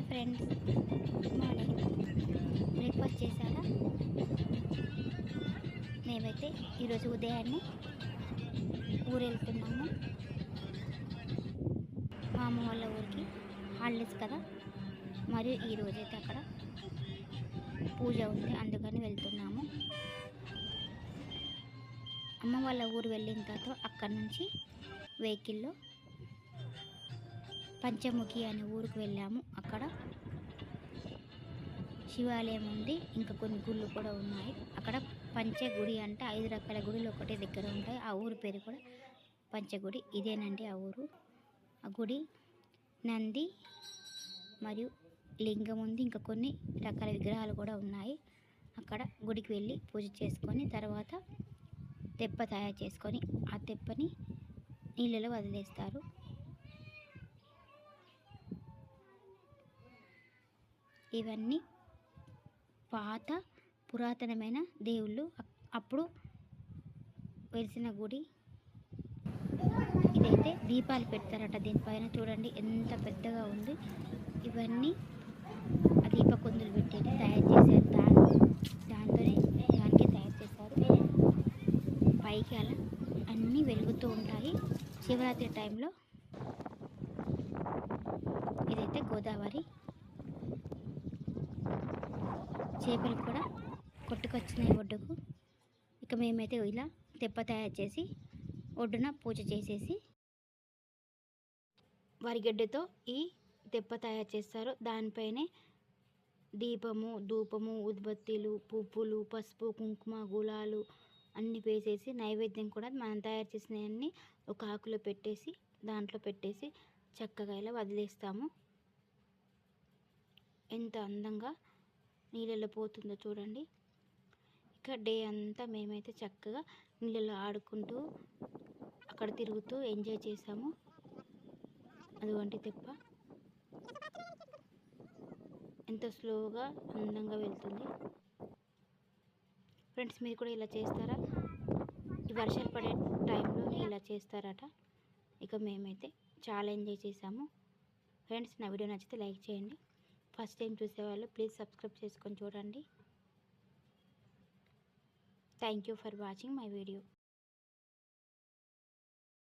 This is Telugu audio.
Hi friends. Good morning breakfast చేశారా? మేమైతే ఈరోజు ఉదయాన్నే ఊరు వెళ్తున్నాము మా అమ్మ వాళ్ళ ఊరికి హాలిడేస్ కదా. మరియు ఈరోజైతే అక్కడ పూజ ఉంది అందుకని వెళ్తున్నాము. అమ్మ వాళ్ళ ఊరు వెళ్ళిన తర్వాత అక్కడ నుంచి వెహికల్లో పంచముఖి అనే ఊరికి వెళ్ళాము. అక్కడ శివాలయం ఉంది. ఇంకా కొన్ని గుళ్ళు కూడా ఉన్నాయి. అక్కడ పంచగుడి అంటే ఐదు రకాల గుడిలు ఒకటే దగ్గర ఉంటాయి. ఆ ఊరు పేరు కూడా పంచగుడి. ఇదేనండి ఆ ఊరు. ఆ గుడి నంది మరియు లింగం ఉంది. ఇంకా కొన్ని రకాల విగ్రహాలు కూడా ఉన్నాయి. అక్కడ గుడికి వెళ్ళి పూజ చేసుకొని తర్వాత తెప్ప తయారు చేసుకొని ఆ తెప్పని నీళ్ళలో వదిలేస్తారు. ఇవన్నీ పాత పురాతనమైన దేవుళ్ళు. అప్- అప్పుడు వెలిసిన గుడి. ఇదైతే దీపాలు పెడతారట దీనిపైన చూడండి ఎంత పెద్దగా ఉంది. ఇవన్నీ ఆ దీపకుందులు పెట్టేది తయారు చేశారు. దాని దాంతోనే దానికే తయారు చేశారు. పైకి అలా అన్నీ వెలుగుతూ ఉంటాయి. శివరాత్రి టైంలో ఇదైతే గోదావరి చేపలు కూడా కొట్టుకొచ్చినాయి ఒడ్డుకు. ఇక మేమైతే ఇలా తెప్ప తయారు చేసి ఒడ్డున పూజ చేసేసి వరిగడ్డతో ఈ తెప్ప తయారు చేస్తారు. దానిపైనే దీపము ధూపము ఉద్బత్తిలు పువ్వులు పసుపు కుంకుమ గులాలు అన్నీ వేసేసి నైవేద్యం కూడా మనం తయారు చేసినవన్నీ ఒక ఆకులో పెట్టేసి దాంట్లో పెట్టేసి చక్కగా ఇలా వదిలేస్తాము. ఎంత అందంగా నీళ్ళలో పోతుందో చూడండి. ఇక డే అంతా మేమైతే చక్కగా నీళ్ళలో ఆడుకుంటూ అక్కడ తిరుగుతూ ఎంజాయ్ చేసాము. అటువంటి తెప్ప. ఎంత స్లోగా అందంగా వెళ్తుంది. ఫ్రెండ్స్ మీరు కూడా ఇలా చేస్తారా? ఈ వర్షాలు పడే టైంలోనే ఇలా చేస్తారట. ఇక మేమైతే చాలా ఎంజాయ్ చేసాము. ఫ్రెండ్స్ నా వీడియో నచ్చితే లైక్ చేయండి. ఫస్ట్ టైం చూసేవాళ్ళు ప్లీజ్ సబ్స్క్రైబ్ చేసుకొని చూడండి. Thank you for watching my video